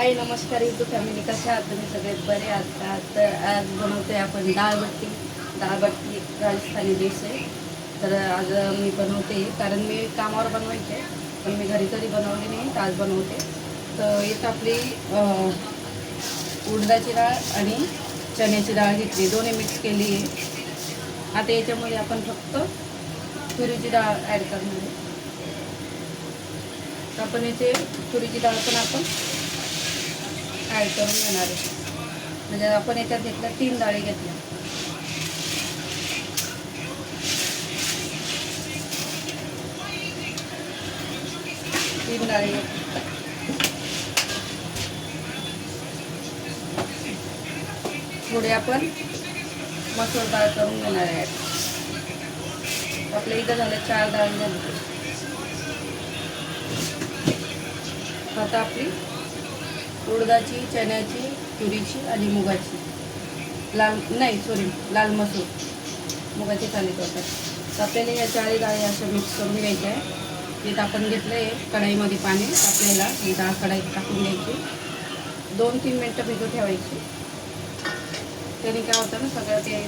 आई नमस्कार इथं फॅमिली कशा आहात? तुम्ही सगळे बरे आहात तर आज बनवतोय आपण डाळबट्टी डाळबट्टी राजस्थानी डिश आहे. तर आज मी बनवते कारण मी कामावर बनवायचे. पण मी घरी कधी बनवली नाही तर आज बनवते. तर एक आपली उडदाची डाळ आणि चण्याची डाळ घेतली. दोन्ही मिक्स केली आहे. आता याच्यामध्ये आपण फक्त तुरीची डाळ ॲड करणार आहे. तर आपण याचे तुरीची डाळ पण आपण ॲड करून घेणार आहे. म्हणजे आपण याच्यात घेतल्या तीन डाळी घेतल्या. तीन डाळी घेतल्या. थोडे आपण मसूर डाळ करून घेणार आहे. आपल्या इथं झालं चार डाळी झाली. आता आपली उडदाची चण्याची तुरीची आणि मुगाची. लाल नाही सॉरी लाल मसूर. मुगाची चाली करतात. तर आपल्याला या चाळी डाळी अशा मिक्स करून घ्यायच्या आहे तिथं आपण घेतलं आहे कढाईमध्ये पाणी. आपल्याला ही डाळ कढाईत टाकून घ्यायची. दोन तीन मिनटं भिजू ठेवायची. त्याने काय होतं ना सगळं ते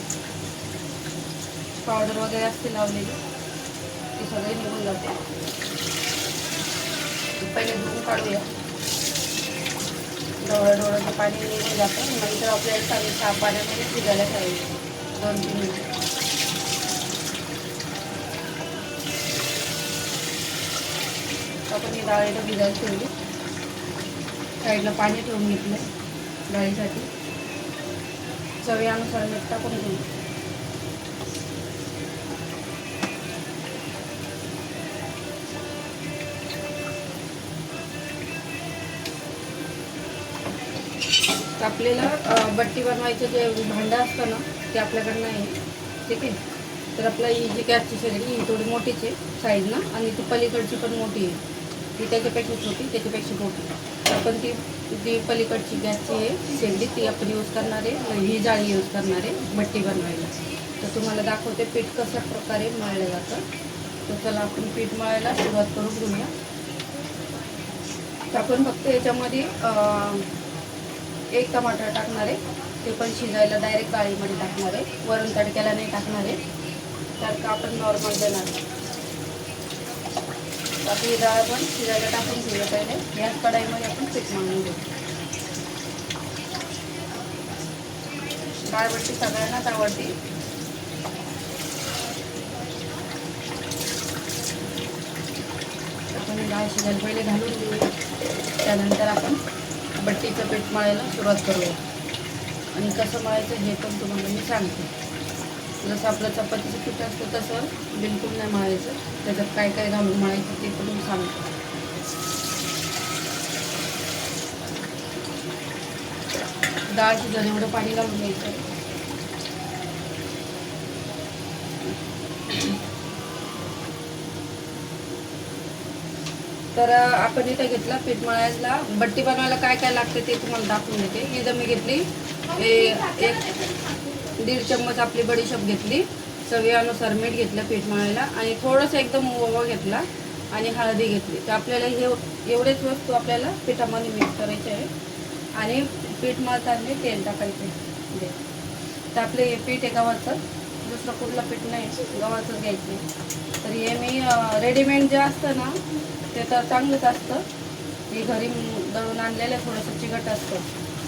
पावडर वगैरे असते लावलेली ते सगळे निघून जाते. पहिले धुवून काढूया. डोळं डोळ्याचं पाणी निघून जातं. नंतर आपल्याला चांगली साफ पाण्यामध्ये शिजायला पाहिजे दोन तीन मिनिट. आपण ही डाळ भिजायला ठेवली. साईडला पाणी ठेवून घेतलं डाळीसाठी. चवीनुसार मीठ टाकून घेऊ. आपल्याला बट्टी बनवायचं जे भांडं असतं ना ते आपल्याकडे नाही ठीक आहे? तर आपला ही जी गॅसची शेगडी ही थोडी मोठीच आहे साईजनं आणि ती पलीकडची पण मोठी आहे. ती त्याच्यापेक्षा छोटी त्याच्यापेक्षा मोठी. तर आपण ती जी पलीकडची गॅसची आहे शेगडी ती आपण यूज करणार आहे ही जाळी यूज करणार आहे बट्टी बनवायला. तर तुम्हाला दाखवते पीठ कशा प्रकारे मळलं जातं. तर चला आपण पीठ मळायला सुरुवात करून घेऊया. तर आपण फक्त याच्यामध्ये एक टमाटर टाकणार आहे. ते पण शिजायला डायरेक्ट गाळीमध्ये टाकणार आहे. वरून तडक्याला नाही टाकणार आहे. तर का आपण नॉर्मल देणार? आपली डाळ पण शिजायला टाकून ठेवलं पहिले याच कढाईमध्ये आपण पीठ मागून घेऊ. डाळबट्टी सगळ्यांनाच आवडते. आपण डाळ शिजायला पहिले घालून देऊ त्यानंतर आपण बट्टीचं पीठ मळायला सुरुवात करूया. आणि कसं मळायचं हे पण तुम्हाला मी सांगते. जसं आपलं चपातीचं पीठ असतं तसं बिलकुल नाही मळायचं. त्याच्यात काय काय घालून मळायचं ते पण मी सांगते. डाळ शिजवून एवढं पाणी घालून घ्यायचं. तर आपण इथं घेतला पीठ मळायला. बट्टी बनवायला काय काय लागते ते तुम्हाला दाखवून देते. इथं मी घेतली एक दीड चम्मच आपली बडीशेप घेतली. चवीनुसार मीठ घेतलं पीठ मळायला आणि थोडंसं एकदम ओवा घेतला आणि हळदी घेतली. तर आपल्याला हे एवढेच वस्तू आपल्याला पिठामध्ये मिक्स करायचे आहे आणि पीठ मळताना तेल टाकायचं दे तर आपले हे पीठ आहे गव्हाचं. दुसरं कुठलं पीठ नाही गव्हाचंच घ्यायचं तर हे मी रेडीमेड जे असतं ना ते तर चांगलंच असतं. हे घरी दळून आणलेलं थोडंसं चिकट असतं.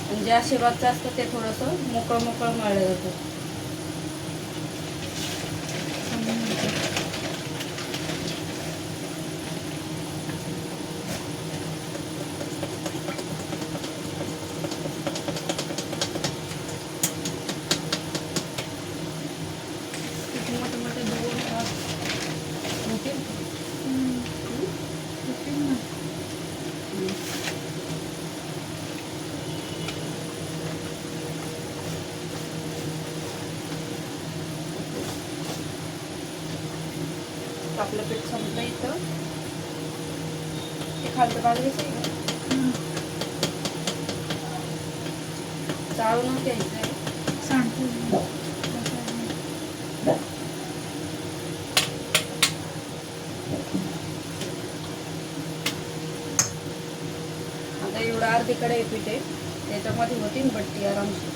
आणि जे आशीर्वादचं असतं ते थोडंसं मोकळं मोकळं मळलं जातं किती मोठे मोठे दोन तास होतील आपलं पीठ संपलं इथं. ते खालचं बाजूच आहे का? चाळूनच घ्यायचं आहे सांगतो आता एवढं अर्धीकडे पीठ आहे. त्याच्यामध्ये होती बट्टी आरामशीर.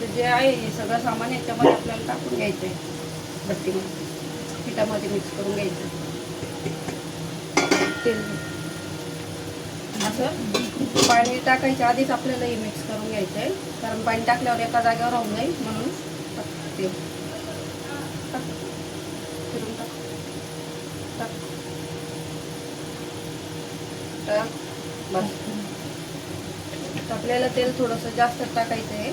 ते जे आहे हे सगळं सामान याच्यामध्ये आपल्याला टाकून घ्यायचं आहे बट्टीमध्ये पिठामध्ये मिक्स करून घ्यायचं. तेल असं? पाणी टाकायच्या आधीच आपल्याला हे मिक्स करून घ्यायचं आहे कारण पाणी टाकल्यावर एका जागेवर राहून जाईल म्हणून फिरून टाक. टाक. टाक. बस. आपल्याला तेल थोडंसं जास्त टाकायचं आहे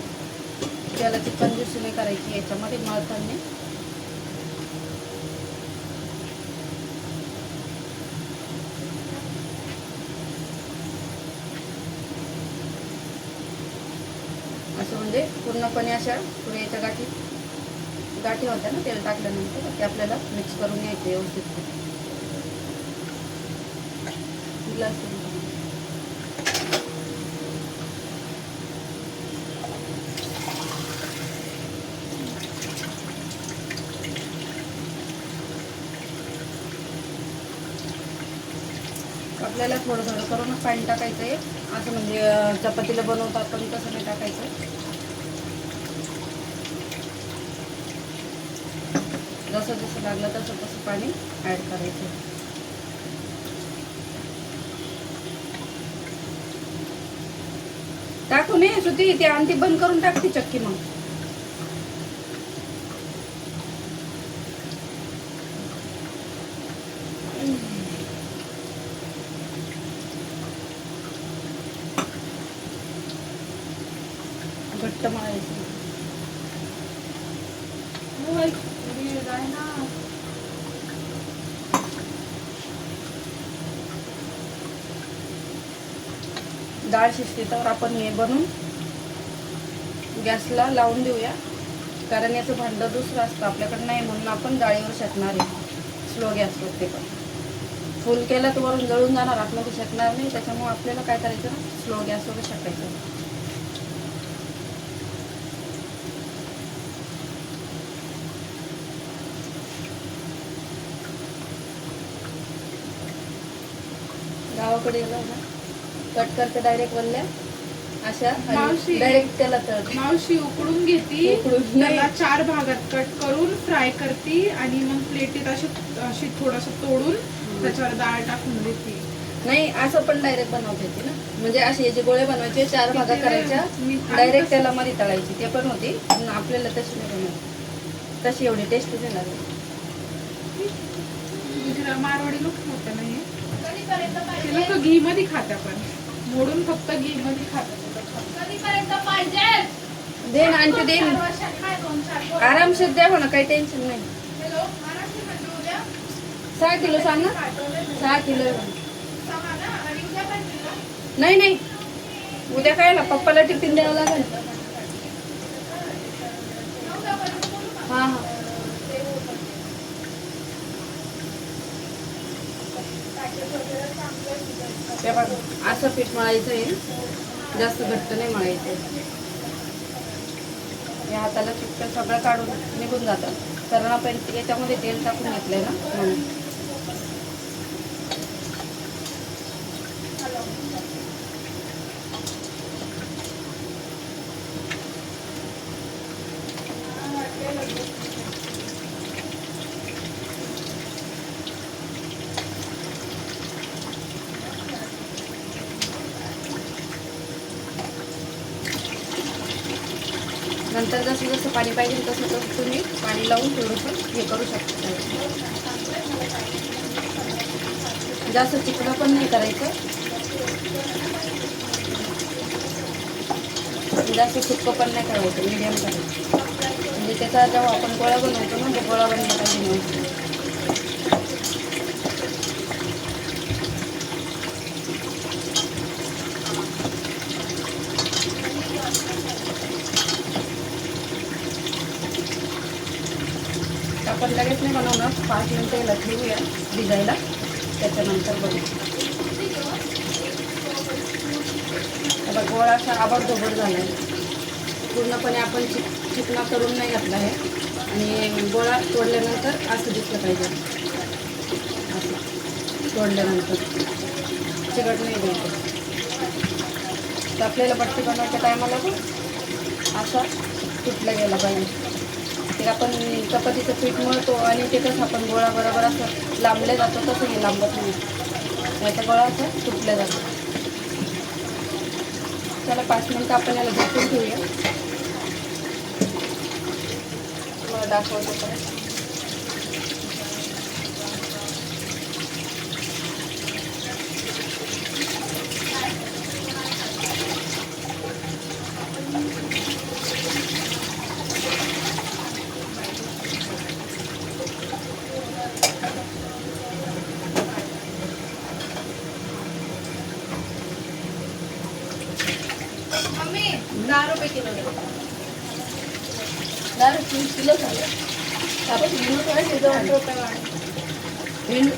त्याला ती कंजूसी नाही करायची याच्यामध्ये मळताना असं म्हणजे पूर्णपणे अशा पुऱ्याच्या गाठी गाठी होत्या ना तेल टाकल्यानंतर ते आपल्याला मिक्स करून घ्यायचे व्यवस्थित. ग्लास आपल्याला थोडं थोडं करूनच पाणी टाकायचं आहे असं म्हणजे चपातीला बनवतात पण तसं नाही टाकायचं. जसं जसं लागलं तसं तसं पाणी ॲड करायचं. टाकू नये सुती ते आणि बंद करून टाकते चक्की मग घट्ट मळायचं डाळ शिजते तर आपण हे बनवून गॅसला लावून देऊया. कारण याचं भांडं दुसरं असतं आपल्याकडे नाही म्हणून आपण डाळीवर शकणार आहे. स्लो गॅसवर ते पण. फुल केलं तर वरून जळून जाणार आपल्याला शकणार नाही. त्याच्यामुळे आपल्याला काय करायचं ना? स्लो गॅसवर शकायचं. गावाकडे गेलो ना? कट करते डायरेक्ट वल्ल्या. अशा मावशी. डायरेक्ट त्याला तळ मावशी उकडून घेती. उकडून. त्याला चार भागात कट करून फ्राय करती आणि मग प्लेटीत अशी अशी थोडस तोडून त्याच्यावर डाळ टाकून देते. नाही असं पण डायरेक्ट बनवता येते ना. म्हणजे असे याचे गोळे बनवायचे चार भागा किती करायच्या? मी डायरेक्ट कसं- त्याला मध्ये तळायची. ते पण होती. पण आपल्याला तशी नाही बनवत. तशी एवढी टेस्ट नाही. गुजरा मारवाडी लोक खात नाही ते लोक घी मध्ये खात्या पण. मोडून फक्त घी मध्ये खातात दे ना आणखी दे ना आरामशीर द्या म्हणा काही टेन्शन नाही. सहा किलो सांग ना. सहा किलो. नाही नाही. उद्या काय ना पप्पाला टिफिन द्यावं लागेल. हा हा. ते बघ असं पीठ मळायचं आहे जास्त घट्ट नाही मळायचं. या हाताला चिकट सगळं काढून निघून जातं. कारण आपण याच्यामध्ये तेल टाकून घेतलंय ना म्हणून नंतर जसं जसं पाणी पाहिजे तसं तसं तुम्ही पाणी लावून थोडंसं हे करू शकता. जास्त चिकनं पण नाही करायचं. जास्त सुक्क पण नाही करायचं मीडियम करायचं. म्हणजे त्याचा जेव्हा आपण गोळा बनवतो ना तो गोळा बनवता पाहिजे आपण लगेच नाही बनवणार. पाच मिनटं याला ठेवूया भिजायला. त्याच्यानंतर बघू आता गोळा असा आबडधोबड झाला आहे पूर्णपणे आपण चिक चिकना करून नाही घातला आहे आणि गोळा तोडल्यानंतर असं दिसलं पाहिजे. असं. तोडल्यानंतर. चिकट नाही द्यायचं तर आपल्याला बट्टी बनवायच्या टायमाला पण. असा तुटला गेला पाहिजे. ते आपण चपातीचं पीठ मळतो आणि ते कसं आपण गोळा बरोबर असं लांबल्या जातो तसं हे लांबत नाही। याचा गोळा असं तुटला जातो। त्याला पाच मिनटं आपण याला झाकून ठेवूया तुम्हाला दाखवतो परत मम्मी दहा रुपये किलो दहा किलो झालं. आपण युनिट वाढले दोन रुपये वाढ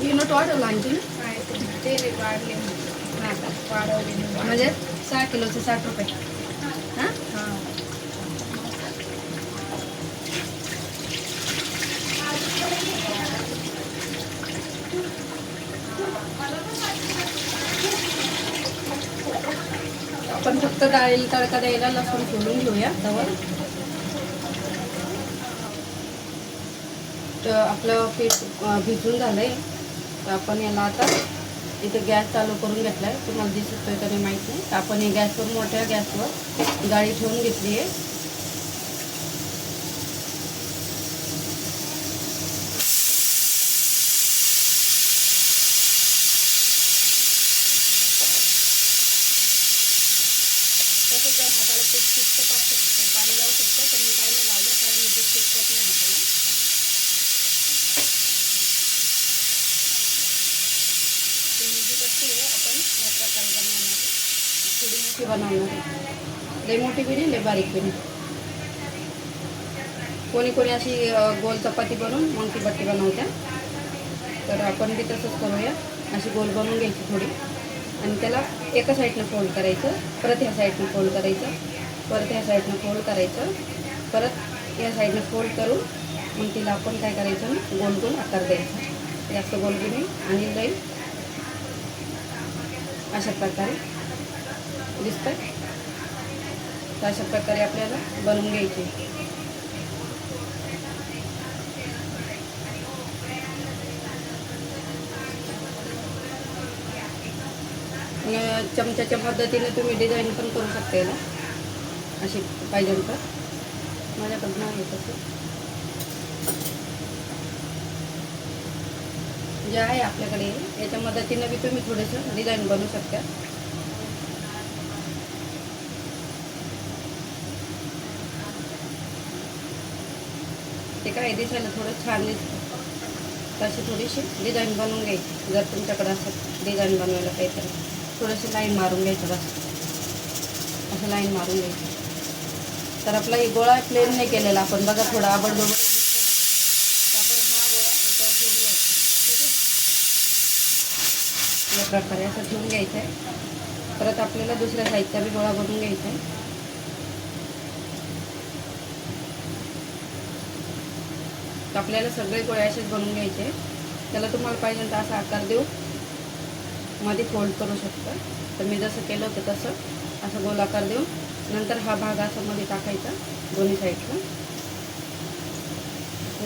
युनिट वाढवलं आणखी ना नाही, ते रे वाढले. का वाढवले. नाही वाढले. म्हणजे सहा किलोचे साठ रुपये हां हा. आपण फक्त डाळीला तडका द्यायला लसूण सोडून घेऊया त्यावर तर आपलं पीठ भिजून झालंय. तर आपण याला आता इथे गॅस चालू करून घेतलाय. तुम्हाला दिसतोय का नाही माहीत नाही. आपण हे गॅसवर मोठ्या गॅसवर डाळी ठेवून घेतली आहे तसं जर हाताला पीठ चिपकत असेल तर पाणी लावू शकतो पण मी काही नाही लावलं कारण मी ते चिपकत नाही हाताला तर ही जी कट्टी आहे आपण या प्रकारे बनवणार आहे थोडी मोठी बनवणार. लय लई मोठी बी नाही लई बारीक बी नाही कोणी कोणी अशी गोल चपाती बनवून मग ती बट्टी बनवत्या. तर आपण बी तसंच करूया. अशी गोल बनवून घ्यायची थोडी. आणि त्याला एका साईडनं फोल्ड करायचं परत ह्या साईडनं फोल्ड करायचं परत ह्या साईडनं फोल्ड करायचं परत या साईडनं फोल्ड करून मग तिला आपण काय करायचं ना गोल गोल आकार द्यायचा. जास्त गोल बी नाही आणि लई अशा प्रकारे दिसतं तर अशा प्रकारे आपल्याला बनवून घ्यायचे. चमच्याच्या पद्धतीने तुम्ही डिझाईन पण करू शकता याला अशी पाहिजे तर माझ्याकडनं आहे तसं. जे आहे आपल्याकडे याच्या मदतीनं बी तुम्ही थोडंसं डिझाईन बनवू शकता. ते काय दिसायला थोडं छान दिसतं तशी थोडीशी डिझाईन बनवून घ्यायची. जर तुमच्याकडे असं डिझाईन बनवायला काहीतरी थोडंशी लाईन मारून घ्यायचं बस. असं लाईन मारून घ्यायचं. तर आपला ही गोळा प्लेन नाही केलेला. आपण बघा थोडा आबडदोबड तर आपण हा गोळा याच्यावर ठेवून घ्यायचा. ठीक आहे? या प्रकारे असं ठेवून घ्यायचं आहे परत आपल्याला दुसऱ्या साईजचा बी गोळा बनवून घ्यायचा आहे. आपल्याला सगळे गोळे असेच बनवून घ्यायचे. त्याला तुम्हाला पाहिजे तर असा आकार देऊ मध्ये फोल्ड करू शकता. तर मी जसं केलं होतं तसं असं गोल आकार देऊन नंतर हा भाग असा मध्ये टाकायचा दोन्ही साईडला.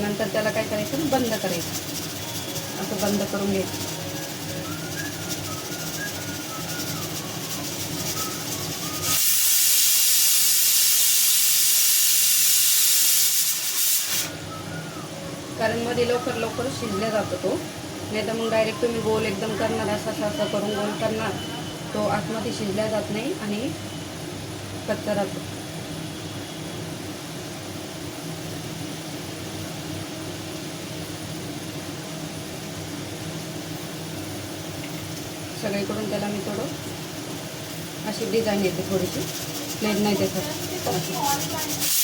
नंतर त्याला काय करायचं? बंद करायचं. असं बंद करून घ्यायचं. त्याच्यामध्ये लवकर लवकर शिजल्या जातो तो. नाही तर मग डायरेक्ट तुम्ही गोल एकदम करणार असा असा करून गोल करणार. तो आतमध्ये शिजल्या जात नाही आणि कच्चा राहतो. सगळीकडून त्याला मी थोडं अशी डिझाईन येते थोडीशी. प्लेन नाही देतात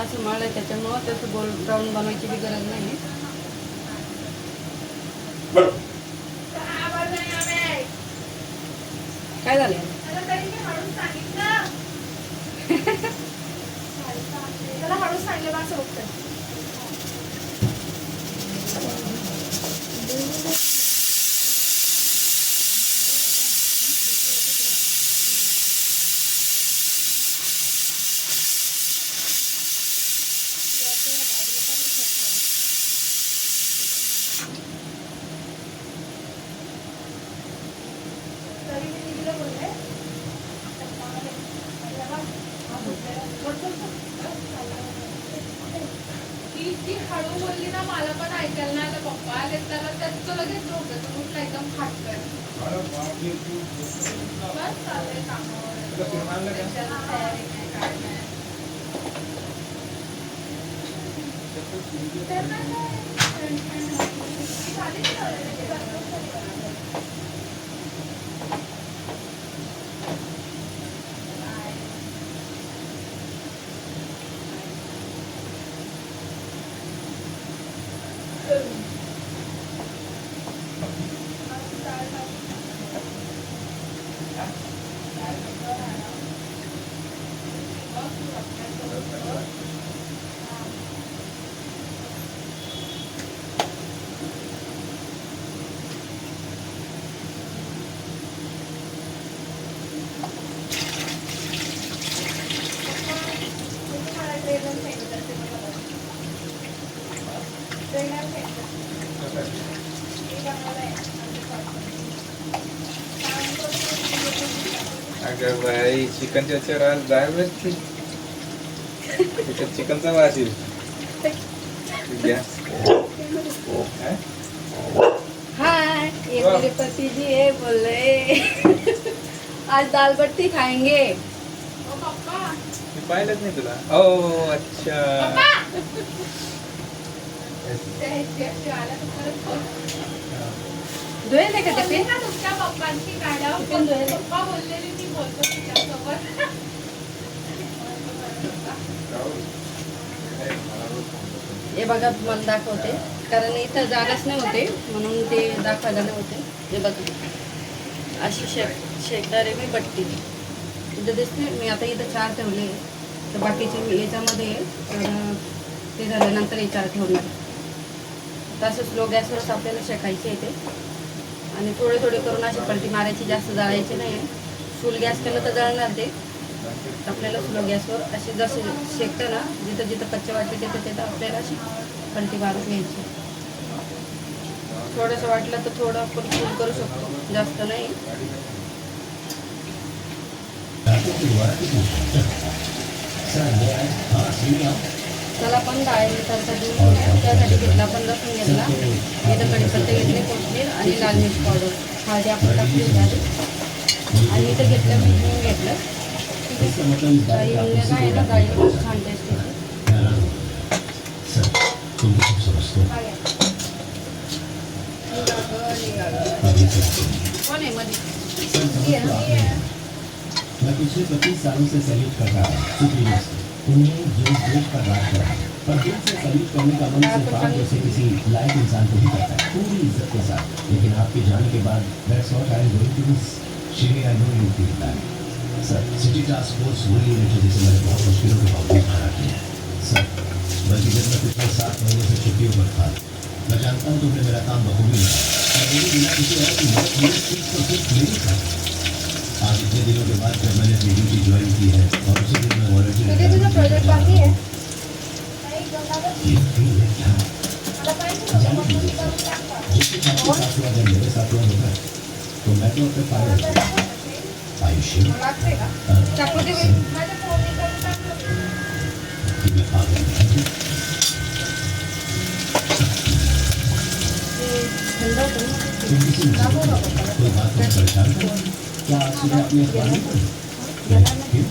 असं मळलं आहे त्याच्यामुळं तसं गोल ब्राऊन बनवायची बी गरज नाही काय झालं त्याला हळूच सांगले बा सोबत ती ती हळू बोलली ना मला पण ऐकायला नाही आलं पप्पा आले त्याला त्याचं लगेच झोपलं तर म्हटलं एकदम फाटकन बस चाललंय कामावर त्याच्याला तयारी नाही काय नाही तर नाही काय. फ्रेंड- फ्रेंड होती. ती झाली की already ते बंद झाली. नाही. अगं बाई चिकनच्या याच्यावर आज जाय त्याच्यात चिकनचा वास येईल. गॅस काय? हाय ये. मेरे पति जी है बोल रहे आज दाल बट्टी खाएंगे. ओ पप्पा. मी पाहिलंच नाही तुला. ओ अच्छा. ते का टिफिन तुमच्या पप्पांची गाड्या धुवायला. पप्पा बोललेली मी बोलतो तिच्यासोबत हे बघा तुम्हाला दाखवते. कारण इथं जागाच नाही होते म्हणून ते दाखवायला नाही होते हे बघा. अशी शेक शेकदार आहे मी बट्टी इथं दिसते मी आता इथं चार ठेवले तर बाकीचे मी याच्यामध्ये तर ते झाल्यानंतर हे चार ठेवणार तसं स्लो गॅसवरच आपल्याला शेकायचे येते आणि थोडे थोडे करून अशी पलटी मारायची जास्त जळायची नाही फुल गॅस केलं तर जळणार ते. आपल्याला स्लो गॅसवर अशी जसे शेकतं ना जिथं जिथं कच्चे वाटते तिथं तिथं आपल्याला अशी पलटी मारून घ्यायची. थोडंसं वाटलं तर थोडं आपण फुल करू शकतो. जास्त नाही. त्याला पण डाळ मिठाचा दूध त्यासाठी घेतला आपण लसूण घेतला. इथं कढीपत्ते घेतले कोथिंबीर आणि लाल मिर्च पावडर. हळदी आपण टाकली होती आधी. आणि इथं घेतलं मी हिंग घेतलं डाळी हिंग काय ना डाळी छान टेस्ट कोण आहे मध्ये मैं पिछले पच्चीस सालों से सैल्यूट कर. रहा हूँ सुप्रीमोस उन्हें जो देश पर राज करा पर दिल से सैल्यूट करने का मन सिर्फ़ आप जैसे किसी लायक इंसान को ही करता है, पूरी इज़्ज़त के साथ। लेकिन आपके जाने के बाद that's what I am going to miss Shri I know you feel that sir, city task force वही यूनिट है जिसे मैंने बहुत मुश्किलों के बावजूद खड़ा किया सर, बल्कि जब मैं पिछले सात महीने से छुट्टियों पर था, मैं जानता हूँ तुमने मेरा काम बखूबी किया और मेरे बिना किसी और की मदद मेरे चीज़ को सिर्फ़ मेरी था आज इतने दिनों के बाद जब मैंने अपनी ड्यूटी ज्वाइन की है और तो मैं तो अपने पागल हूँ आयुष्य लागते का चाकू दे माझ्या फोन कि मैं पागल नहीं हूँ थंड होतं ना तुम किसी मुसीबत में कोई बात को परेशान करो क्या आज सुबह अपनी अखबार नहीं पढ़ी नहीं, क्यों?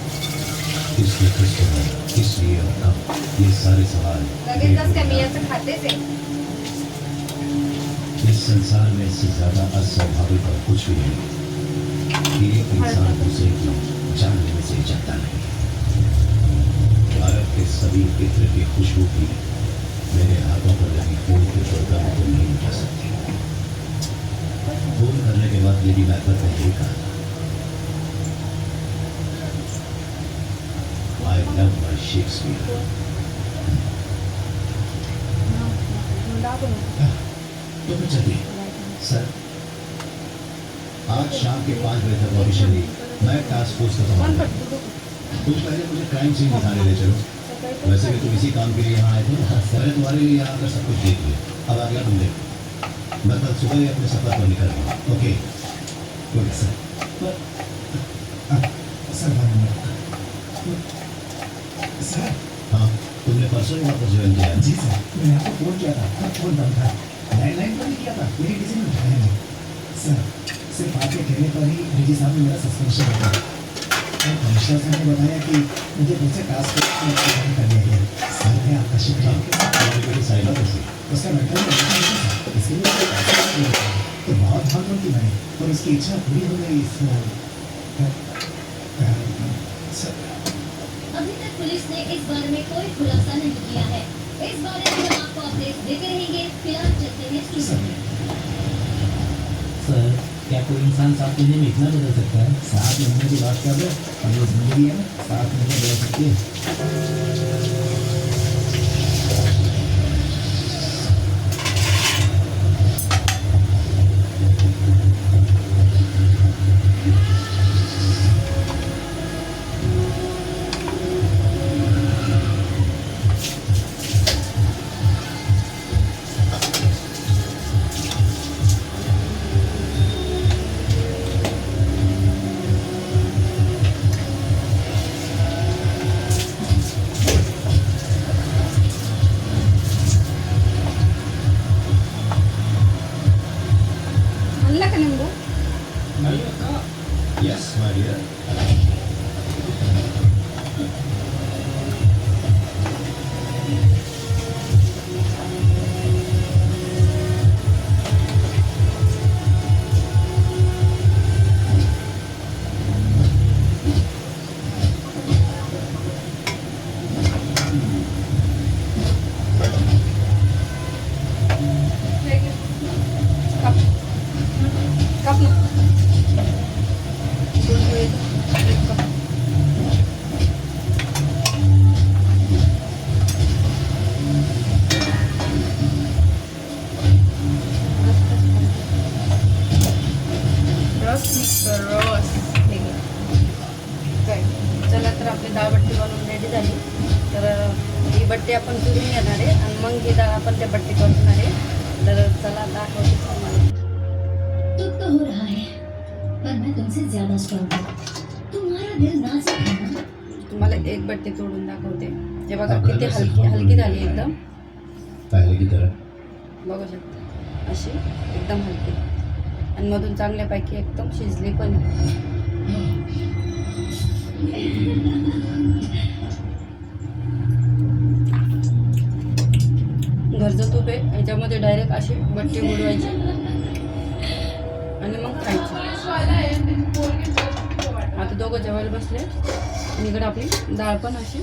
इसलिए इसलिए ये सारे सवाल काय मी खातेच आहे इस संसार में इससे ज्यादा अस्वाभाविक और कुछ भी नहीं। कि इंसान दूसरे की जान से जाता नहीं भारत के सभी इत्र की खुशबू भी मेरे हाथों पर लगी। फूल के दुर्गंध को नहीं मिटा सकती। फ़ोन करने के बाद लेडी मैकर ने ये कहा था। आई लव माई शेक्सपियर तो मैं चलिए। सर आज शाम के पाँच बजे तक ऑफिशियली मैं टास्क फोर्स का पटकन बघ. पहले मुझे क्राइम सीन दिखाने ले चलो। वैसे भी तुम इसी काम के लिए यहाँ आए थे मैंने तुम्हारे लिए यहाँ आकर सब कुछ देख लिया। अब आगे तुम देखो। मैं कल सुबह ही अपने सफ़र पर निकल रहा हूँ okay okay sir sir sir हाँ तुमने परसों ही वापस ज्वाइन किया जी सर मैंने आपको फ़ोन किया था। फ़ोन बंद था। लैंडलाइन पर भी किया था? किसी ने उठाया नहीं। सर सिर्फ़ आपके कहने पर ही डीजी साहब ने मेरा सस्पेंशन बताया और कमिश्नर साहब ने बताया कि मुझे दूसरे टास्क फोर्स कर दिया। गया सर मैं आपका शुक्रिया। उसका मिला। तो बहुत भाग की मैंने और उसकी इच्छा पूरी हो गई इस अभी तक पुलिस ने इस बारे में कोई खुलासा नहीं किया है। इस बारे में हम आपको अपडेट देते रहेंगे। फ़िलहाल चलते हैं स्टूडियो सर क्या कोई इंसान सात महीने में इतना बदल सकता है सात महीने की बात कर रहे हैं और ये जिंदगी है सात महीने बदल सकती है चांगल्यापैकी एकदम शिजली पण. घरचं तूप आहे याच्यामध्ये डायरेक्ट अशी बट्टी बुडवायची आणि मग खायची. आता दोघं जेवायला बसले. इकडे आपली डाळ पण अशी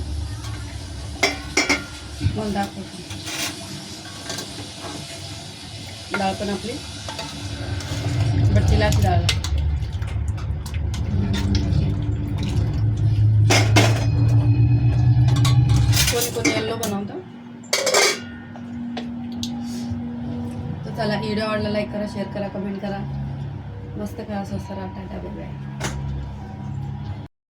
मग दाखवते. डाळ पण आपली बट्टीला अशी डाळ कोणी कोणी येल्लो बनवतं? तर चला व्हिडिओ आवडला लाईक करा शेअर करा कमेंट करा. मस्त करा स्वस्त राहा टाटा बाय